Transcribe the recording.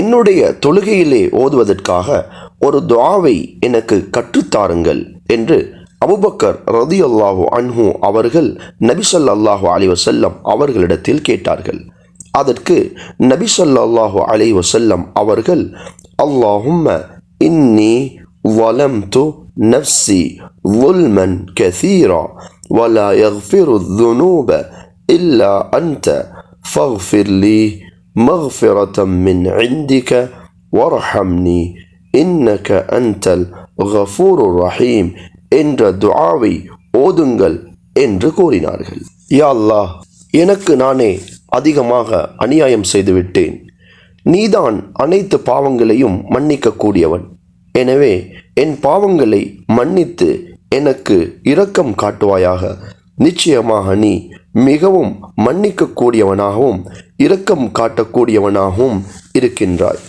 என்னுடைய தொழுகையிலே ஓதுவதற்காக ஒரு துஆவை எனக்கு கற்றுத்தாருங்கள் என்று அபுபக்கர் ரதியல்லாஹு அன்ஹு அவர்கள் நபி ஸல்லல்லாஹு அலைஹி வஸல்லம் அவர்களிடத்தில் கேட்டார்கள் அதற்கு நபி ஸல்லல்லாஹு அலைஹி வஸல்லம் அவர்கள் அல்லாஹும்ம இன்னி ظلمت نفسي ظلما كثيرا ولا يغفر الذنوب إلا أنت فاغفر لي مغفرة من عندك وارحمني إنك أنت الغفور الرحيم என்ற துஆவை ஓதுங்கள் என்று கூறினார்கள் யா அல்லாஹ் எனக்கு நானே அதிகமாக அநியாயம் செய்துவிட்டேன் நீதான் அனைத்து பாவங்களையும் மன்னிக்கக்கூடியவன் எனவே என் பாவங்களை மன்னித்து எனக்கு இரக்கம் காட்டுவாயாக நிச்சயமாக நீ மிகவும் மன்னிக்கக்கூடியவனாகவும் இரக்கம் காட்டக்கூடியவனாகவும் இருக்கின்றாய்.